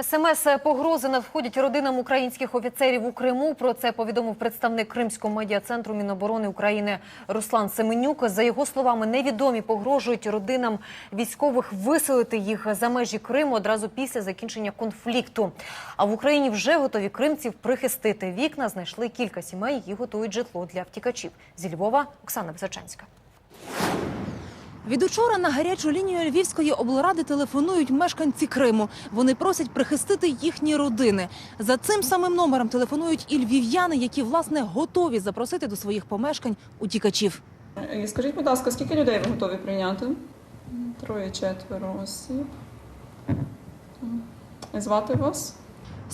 СМС погрози надходять родинам українських офіцерів у Криму. Про це повідомив представник Кримського медіа-центру Міноборони України Руслан Семенюк. За його словами, невідомі погрожують родинам військових виселити їх за межі Криму одразу після закінчення конфлікту. А в Україні вже готові кримців прихистити. Вікна знайшли кілька сімей, які готують житло для втікачів. Зі Львова Оксана Височанська. Від учора на гарячу лінію Львівської облради телефонують мешканці Криму. Вони просять прихистити їхні родини. За цим самим номером телефонують і львів'яни, які власне готові запросити до своїх помешкань утікачів. Е, Скажіть, будь ласка, скільки людей ви готові прийняти? Троє, четверо осіб. Звати вас?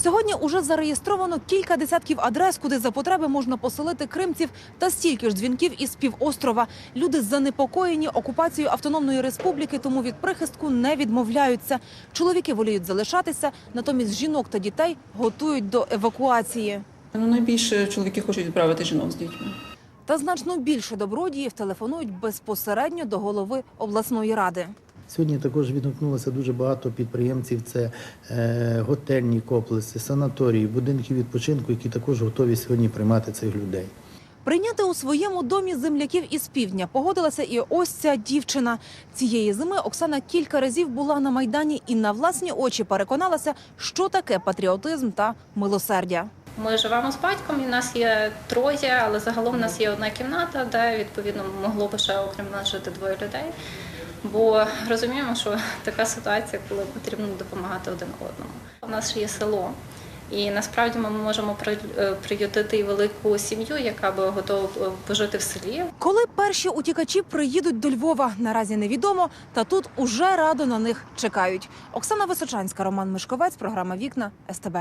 Сьогодні уже зареєстровано кілька десятків адрес, куди за потреби можна поселити кримців, та стільки ж дзвінків із півострова. Люди занепокоєні окупацією автономної республіки, тому від прихистку не відмовляються. Чоловіки воліють залишатися, натомість жінок та дітей готують до евакуації. Ну, найбільше чоловіки хочуть відправити жінок з дітьми. Та значно більше добродіїв телефонують безпосередньо до голови обласної ради. Сьогодні також відгукнулося дуже багато підприємців. Це е, готельні комплекси, санаторії, будинки відпочинку, які також готові сьогодні приймати цих людей. Прийняти у своєму домі земляків із півдня погодилася і ось ця дівчина. Цієї зими Оксана кілька разів була на майдані і на власні очі переконалася, що таке патріотизм та милосердя. Ми живемо з батьком, і в нас є троє, але загалом в нас є одна кімната, де відповідно могло би ще окрім нас жити двоє людей. Бо розуміємо, що така ситуація, коли потрібно допомагати один одному. У нас є село, і насправді ми можемо при- е, приютити і велику сім'ю, яка би готова е, пожити в селі. Коли перші утікачі приїдуть до Львова, наразі невідомо, та тут уже радо на них чекають. Оксана Височанська, Роман Мишковець, програма Вікна СТБ.